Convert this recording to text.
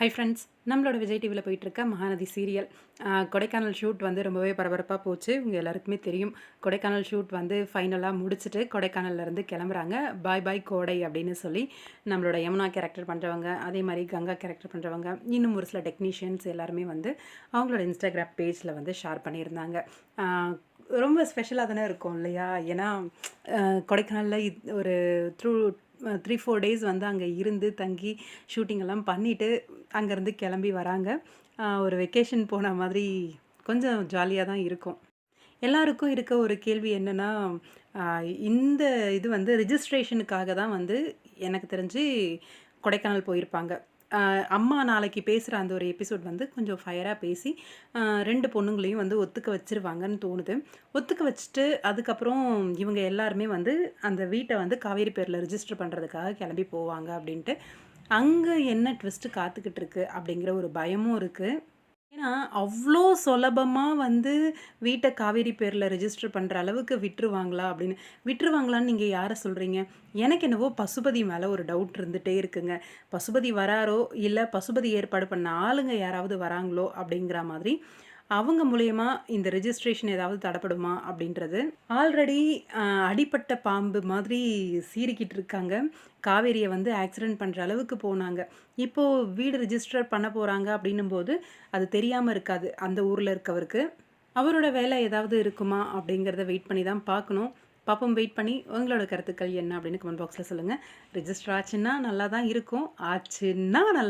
Hi friends நம்மளோட விஜய் டிவியில் போயிட்டுருக்க மகாநதி சீரியல் கொடைக்கானல் ஷூட் வந்து ரொம்பவே பரபரப்பாக போச்சு. உங்கள் எல்லாருக்குமே தெரியும். கொடைக்கானல் ஷூட் வந்து ஃபைனலாக முடிச்சுட்டு கொடைக்கானல்லேருந்து கிளம்புறாங்க. பாய் பாய் கோடை அப்படின்னு சொல்லி நம்மளோட யமுனா கேரக்டர் பண்ணுறவங்க அதே மாதிரி கங்கா கேரக்டர் பண்ணுறவங்க இன்னும் ஒரு சில டெக்னீஷியன்ஸ் எல்லாருமே வந்து அவங்களோட இன்ஸ்டாகிராம் பேஜில் வந்து ஷேர் பண்ணியிருந்தாங்க. ரொம்ப ஸ்பெஷலாக தானே இருக்கும் இல்லையா? ஏன்னா கொடைக்கானலில் இது ஒரு த்ரூ த்ரீ ஃபோர் டேஸ் வந்து அங்கே இருந்து தங்கி ஷூட்டிங் எல்லாம் பண்ணிவிட்டு அங்கேருந்து கிளம்பி வராங்க. ஒரு வெக்கேஷன் போன மாதிரி கொஞ்சம் ஜாலியாக தான் இருக்கும். எல்லாருக்கும் இருக்க ஒரு கேள்வி என்னென்னா இந்த இது வந்து ரிஜிஸ்ட்ரேஷனுக்காக தான் வந்து எனக்கு தெரிஞ்சு கொடைக்கானல் போயிருப்பாங்க. அம்மா நாளைக்கு பேசுகிற அந்த ஒரு எபிசோட் வந்து கொஞ்சம் ஃபயராக பேசி ரெண்டு பொண்ணுங்களையும் வந்து ஒத்துக்க வச்சிருவாங்கன்னு தோணுது. ஒத்துக்க வச்சுட்டு அதுக்கப்புறம் இவங்க எல்லாருமே வந்து அந்த வீட்டை வந்து காவேரி பேரில் ரிஜிஸ்டர் பண்ணுறதுக்காக கிளம்பி போவாங்க அப்படின்ட்டு. அங்கே என்ன ட்விஸ்ட்டு காத்துக்கிட்டு இருக்கு அப்படிங்கிற ஒரு பயமும் இருக்குது ஏன்னா அவ்வளோ சுலபமாக வந்து வீட்டை காவேரி பேரில் ரெஜிஸ்டர் பண்ணுற அளவுக்கு விட்டுருவாங்களா அப்படின்னு. விட்டுருவாங்களான்னு நீங்கள் யாரை சொல்கிறீங்க எனக்கு என்னவோ பசுபதி மேலே ஒரு டவுட் இருந்துகிட்டே இருக்குங்க. பசுபதி வராரோ? இல்லை பசுபதி ஏற்பாடு பண்ண ஆளுங்க யாராவது வராங்களோ? அப்படிங்கிற மாதிரி அவங்க மூலயமா இந்த ரெஜிஸ்ட்ரேஷன் ஏதாவது தடப்படுமா அப்படின்றது. ஆல்ரெடி அடிப்பட்ட பாம்பு மாதிரி சீறிக்கிட்டு இருக்காங்க. காவேரியை வந்து ஆக்சிடென்ட் பண்ணுற அளவுக்கு போனாங்க. இப்போது வீடு ரிஜிஸ்டர் பண்ண போகிறாங்க அப்படின்னும் போது அது தெரியாமல் இருக்காது அந்த ஊரில் இருக்கவருக்கு. அவரோட வேலை ஏதாவது இருக்குமா அப்படிங்கிறத வெயிட் பண்ணி தான் பார்க்கணும். பாப்போம் வெயிட் பண்ணி உங்களோட கருத்துக்கள் என்ன அப்படின்னு கமெண்ட் பாக்ஸில் சொல்லுங்கள் ரிஜிஸ்டர் ஆச்சுன்னா நல்லா தான் இருக்கும். ஆச்சுன்னா நல்லா